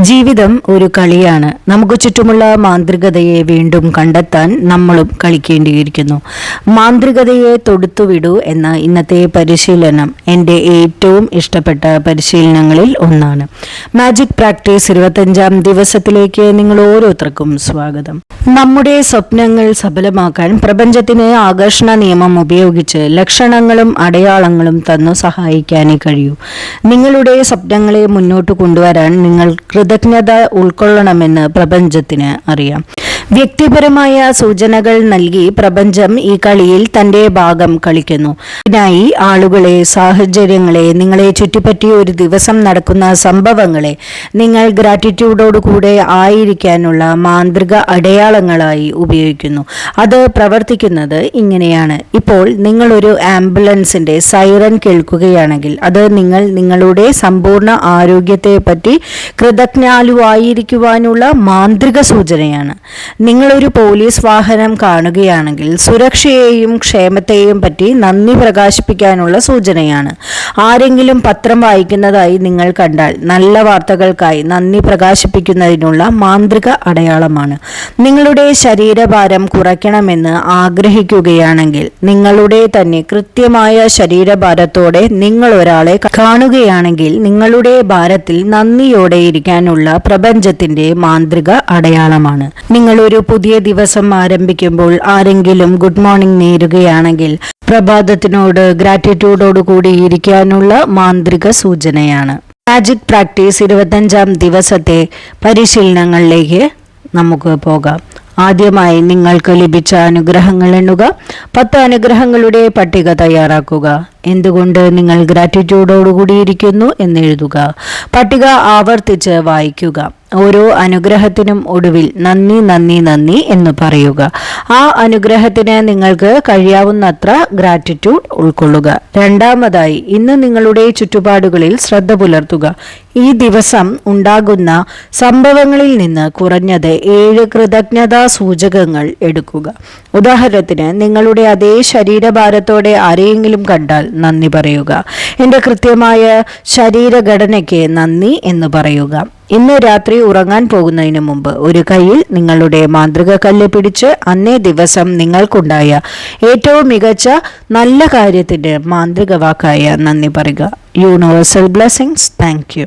ജീവിതം ഒരു കളിയാണ്. നമുക്ക് ചുറ്റുമുള്ള മാന്ത്രികതയെ വീണ്ടും കണ്ടെത്താൻ നമ്മളും കളിക്കേണ്ടിയിരിക്കുന്നു. മാന്ത്രികതയെ തൊടുത്തുവിടൂ എന്ന ഇന്നത്തെ പരിശീലനം എന്റെ ഏറ്റവും ഇഷ്ടപ്പെട്ട പരിശീലനങ്ങളിൽ ഒന്നാണ്. മാജിക് പ്രാക്ടീസ് ഇരുപത്തഞ്ചാം ദിവസത്തിലേക്ക് നിങ്ങൾ ഓരോരുത്തർക്കും സ്വാഗതം. നമ്മുടെ സ്വപ്നങ്ങൾ സഫലമാക്കാൻ പ്രപഞ്ചത്തിന് ആകർഷണ നിയമം ഉപയോഗിച്ച് ലക്ഷണങ്ങളും അടയാളങ്ങളും തന്നു സഹായിക്കാനേ കഴിയൂ. നിങ്ങളുടെ സ്വപ്നങ്ങളെ മുന്നോട്ട് കൊണ്ടുവരാൻ നിങ്ങൾ കൃതജ്ഞത ഉൾക്കൊള്ളണമെന്ന് പ്രപഞ്ചത്തിന് അറിയാം. വ്യക്തിപരമായ സൂചനകൾ നൽകി പ്രപഞ്ചം ഈ കളിയിൽ തന്റെ ഭാഗം കളിക്കുന്നു. ഇതിനായി ആളുകളെ സാഹചര്യങ്ങളെ നിങ്ങളെ ചുറ്റിപ്പറ്റി ഒരു ദിവസം നടക്കുന്ന സംഭവങ്ങളെ നിങ്ങൾ ഗ്രാറ്റിറ്റ്യൂഡോടുകൂടെ ആയിരിക്കാനുള്ള മാന്ത്രിക അടയാളങ്ങളായി ഉപയോഗിക്കുന്നു. അത് പ്രവർത്തിക്കുന്നത് ഇങ്ങനെയാണ്. ഇപ്പോൾ നിങ്ങളൊരു ആംബുലൻസിന്റെ സൈറൻ കേൾക്കുകയാണെങ്കിൽ അത് നിങ്ങൾ നിങ്ങളുടെ സമ്പൂർണ ആരോഗ്യത്തെ പറ്റി കൃതജ്ഞാലുവായിരിക്കുവാനുള്ള മാന്ത്രിക സൂചനയാണ്. നിങ്ങളൊരു പോലീസ് വാഹനം കാണുകയാണെങ്കിൽ സുരക്ഷയെയും ക്ഷേമത്തെയും പറ്റി നന്ദി പ്രകാശിപ്പിക്കാനുള്ള സൂചനയാണ്. ആരെങ്കിലും പത്രം വായിക്കുന്നതായി നിങ്ങൾ കണ്ടാൽ നല്ല വാർത്തകൾക്കായി നന്ദി പ്രകാശിപ്പിക്കുന്നതിനുള്ള മാന്ത്രിക അടയാളമാണ്. നിങ്ങളുടെ ശരീരഭാരം കുറയ്ക്കണമെന്ന് ആഗ്രഹിക്കുകയാണെങ്കിൽ നിങ്ങളുടെ തന്നെ കൃത്യമായ ശരീരഭാരത്തോടെ നിങ്ങൾ ഒരാളെ കാണുകയാണെങ്കിൽ നിങ്ങളുടെ ഭാരത്തിൽ നന്ദിയോടെ ഇരിക്കാനുള്ള പ്രപഞ്ചത്തിന്റെ മാന്ത്രിക അടയാളമാണ്. നിങ്ങൾ ഒരു പുതിയ ദിവസം ആരംഭിക്കുമ്പോൾ ആരെങ്കിലും ഗുഡ് മോർണിംഗ് നേരുകയാണെങ്കിൽ പ്രഭാതത്തിനോട് ഗ്രാറ്റിറ്റ്യൂഡോട് കൂടി ഇരിക്കാനുള്ള മാന്ത്രിക സൂചനയാണ്. മാജിക് പ്രാക്ടീസ് ഇരുപത്തഞ്ചാം ദിവസത്തെ പരിശീലനങ്ങളിലേക്ക് നമുക്ക് പോകാം. ആദ്യമായി നിങ്ങൾക്ക് ലഭിച്ച അനുഗ്രഹങ്ങൾ എണ്ണുക പത്ത് അനുഗ്രഹങ്ങളുടെ പട്ടിക തയ്യാറാക്കുക. എന്തുകൊണ്ട് നിങ്ങൾ ഗ്രാറ്റിറ്റ്യൂഡോടുകൂടി ഇരിക്കുന്നു എന്നെഴുതുക പട്ടിക ആവർത്തിച്ച് വായിക്കുക. ഓരോ അനുഗ്രഹത്തിനും ഒടുവിൽ നന്ദി നന്ദി നന്ദി എന്ന് പറയുക. ആ അനുഗ്രഹത്തിന് നിങ്ങൾക്ക് കഴിയാവുന്നത്ര ഗ്രാറ്റിറ്റ്യൂഡ് ഉൾക്കൊള്ളുക. രണ്ടാമതായി ഇന്ന് നിങ്ങളുടെ ചുറ്റുപാടുകളിൽ ശ്രദ്ധ പുലർത്തുക. ഈ ദിവസം ഉണ്ടാകുന്ന സംഭവങ്ങളിൽ നിന്ന് കുറഞ്ഞത് ഏഴ് കൃതജ്ഞതാ സൂചകങ്ങൾ എടുക്കുക. ഉദാഹരണത്തിന് നിങ്ങളുടെ അതേ ശരീരഭാരത്തോടെ ആരെയെങ്കിലും കണ്ടാൽ നന്ദി പറയുക. എന്റെ കൃത്യമായ ശരീരഘടനയ്ക്ക് നന്ദി എന്ന് പറയുക. ഇന്ന് രാത്രി ഉറങ്ങാൻ പോകുന്നതിന് മുമ്പ് ഒരു കയ്യിൽ നിങ്ങളുടെ മാന്ത്രിക കല്ല് പിടിച്ച് അന്നേ ദിവസം നിങ്ങൾക്കുണ്ടായ ഏറ്റവും മികച്ച നല്ല കാര്യത്തിന് മാന്ത്രിക വാക്കായ നന്ദി പറയുക. Universal blessings thank